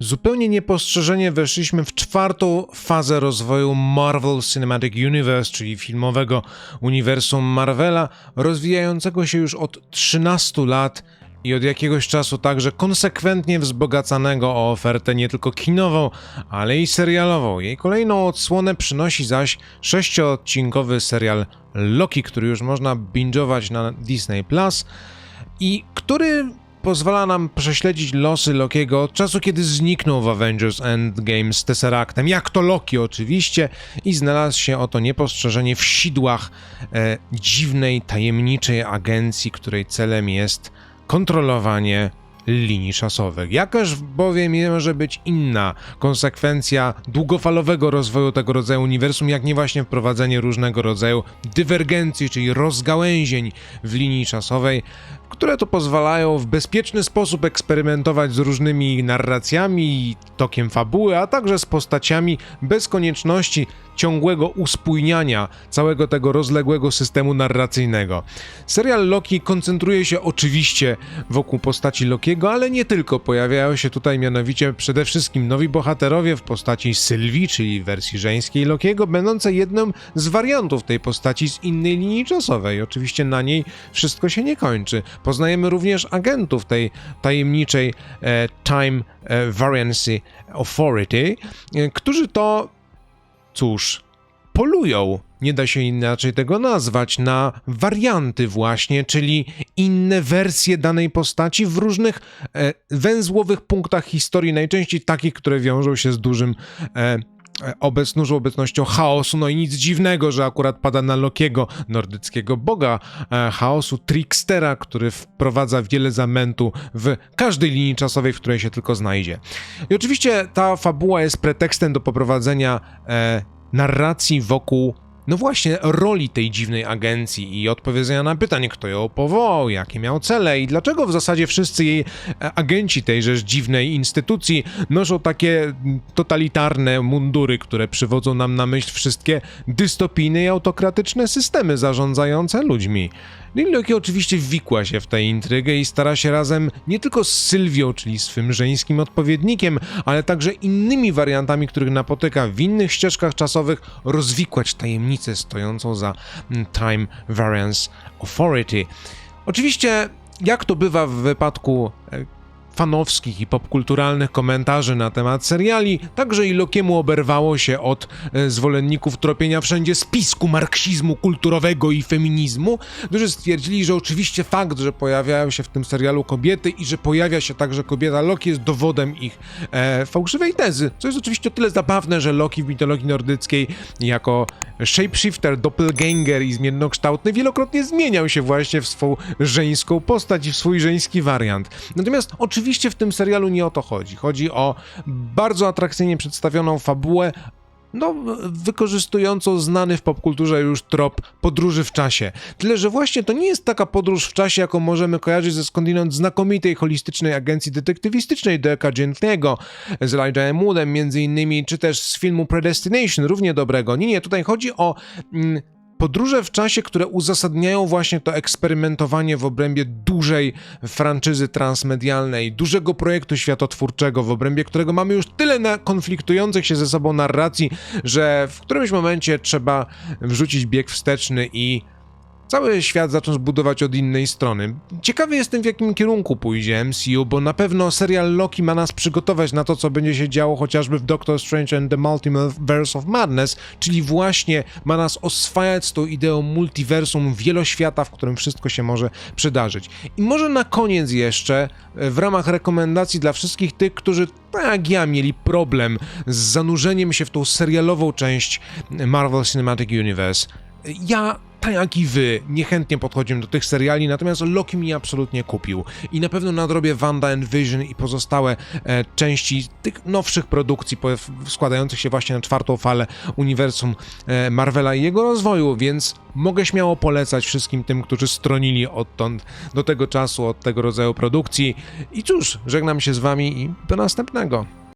Zupełnie niepostrzeżenie weszliśmy w czwartą fazę rozwoju Marvel Cinematic Universe, czyli filmowego uniwersum Marvela, rozwijającego się już od 13 lat i od jakiegoś czasu także konsekwentnie wzbogacanego o ofertę nie tylko kinową, ale i serialową. Jej kolejną odsłonę przynosi zaś sześcioodcinkowy serial Loki, który już można binge'ować na Disney Plus i który pozwala nam prześledzić losy Lokiego od czasu, kiedy zniknął w Avengers Endgame z Tesseractem, jak to Loki oczywiście, i znalazł się oto niepostrzeżenie w sidłach e, dziwnej, tajemniczej agencji, której celem jest kontrolowanie linii czasowych. Jakaż bowiem może być inna konsekwencja długofalowego rozwoju tego rodzaju uniwersum, jak nie właśnie wprowadzenie różnego rodzaju dywergencji, czyli rozgałęzień w linii czasowej, które to pozwalają w bezpieczny sposób eksperymentować z różnymi narracjami i tokiem fabuły, a także z postaciami bez konieczności ciągłego uspójniania całego tego rozległego systemu narracyjnego. Serial Loki koncentruje się oczywiście wokół postaci Lokiego, ale nie tylko. Pojawiają się tutaj mianowicie przede wszystkim nowi bohaterowie w postaci Sylwii, czyli wersji żeńskiej Lokiego, będące jednym z wariantów tej postaci z innej linii czasowej. Oczywiście na niej wszystko się nie kończy. Poznajemy również agentów tej tajemniczej e, Time e, Variancy Authority, e, którzy to, cóż, polują, nie da się inaczej tego nazwać, na warianty właśnie, czyli inne wersje danej postaci w różnych e, węzłowych punktach historii, najczęściej takich, które wiążą się z dużym e, obec, dużą obecnością chaosu, no i nic dziwnego, że akurat pada na Lokiego, nordyckiego boga e, chaosu, trickstera, który wprowadza wiele zamętu w każdej linii czasowej, w której się tylko znajdzie. I oczywiście ta fabuła jest pretekstem do poprowadzenia e, narracji wokół no właśnie, roli tej dziwnej agencji i odpowiedzenia na pytanie, kto ją powołał, jakie miał cele i dlaczego w zasadzie wszyscy jej e, agenci tejże dziwnej instytucji noszą takie totalitarne mundury, które przywodzą nam na myśl wszystkie dystopijne i autokratyczne systemy zarządzające ludźmi. Lil Loki oczywiście wikła się w tę intrygę i stara się razem nie tylko z Sylwią, czyli swym żeńskim odpowiednikiem, ale także innymi wariantami, których napotyka w innych ścieżkach czasowych, rozwikłać tajemnicę stojącą za mm, Time Variance Authority. Oczywiście, jak to bywa w wypadku e, fanowskich i popkulturalnych komentarzy na temat seriali, także i Lokiemu oberwało się od e, zwolenników tropienia wszędzie spisku marksizmu kulturowego i feminizmu, którzy stwierdzili, że oczywiście fakt, że pojawiają się w tym serialu kobiety i że pojawia się także kobieta Loki jest dowodem ich e, fałszywej tezy, co jest oczywiście o tyle zabawne, że Loki w mitologii nordyckiej jako shapeshifter, doppelganger i zmiennokształtny wielokrotnie zmieniał się właśnie w swą żeńską postać i w swój żeński wariant. Natomiast oczywiście w tym serialu nie o to chodzi. Chodzi o bardzo atrakcyjnie przedstawioną fabułę, no, wykorzystującą znany w popkulturze już trop podróży w czasie. Tyle, że właśnie to nie jest taka podróż w czasie, jaką możemy kojarzyć ze skądinąd znakomitej holistycznej agencji detektywistycznej Dirka Gently'ego z Elijah'em Woodem między innymi, czy też z filmu Predestination, równie dobrego. Nie, nie, tutaj chodzi o mm, podróże w czasie, które uzasadniają właśnie to eksperymentowanie w obrębie dużej franczyzy transmedialnej, dużego projektu światotwórczego, w obrębie którego mamy już tyle na konfliktujących się ze sobą narracji, że w którymś momencie trzeba wrzucić bieg wsteczny i cały świat zacząć budować od innej strony. Ciekawy jestem, w jakim kierunku pójdzie MCU, bo na pewno serial Loki ma nas przygotować na to, co będzie się działo chociażby w Doctor Strange and the Multiverse of Madness, czyli właśnie ma nas oswajać z tą ideą multiversum, wieloświata, w którym wszystko się może przydarzyć. I może na koniec jeszcze, e, w ramach rekomendacji dla wszystkich tych, którzy tak jak ja mieli problem z zanurzeniem się w tą serialową część Marvel Cinematic Universe, ja, tak jak i wy, niechętnie podchodzimy do tych seriali, natomiast Loki mi absolutnie kupił. I na pewno nadrobię Wanda and Vision i pozostałe e, części tych nowszych produkcji po, składających się właśnie na czwartą falę uniwersum e, Marvela i jego rozwoju, więc mogę śmiało polecać wszystkim tym, którzy stronili odtąd do tego czasu od tego rodzaju produkcji. I cóż, żegnam się z wami i do następnego.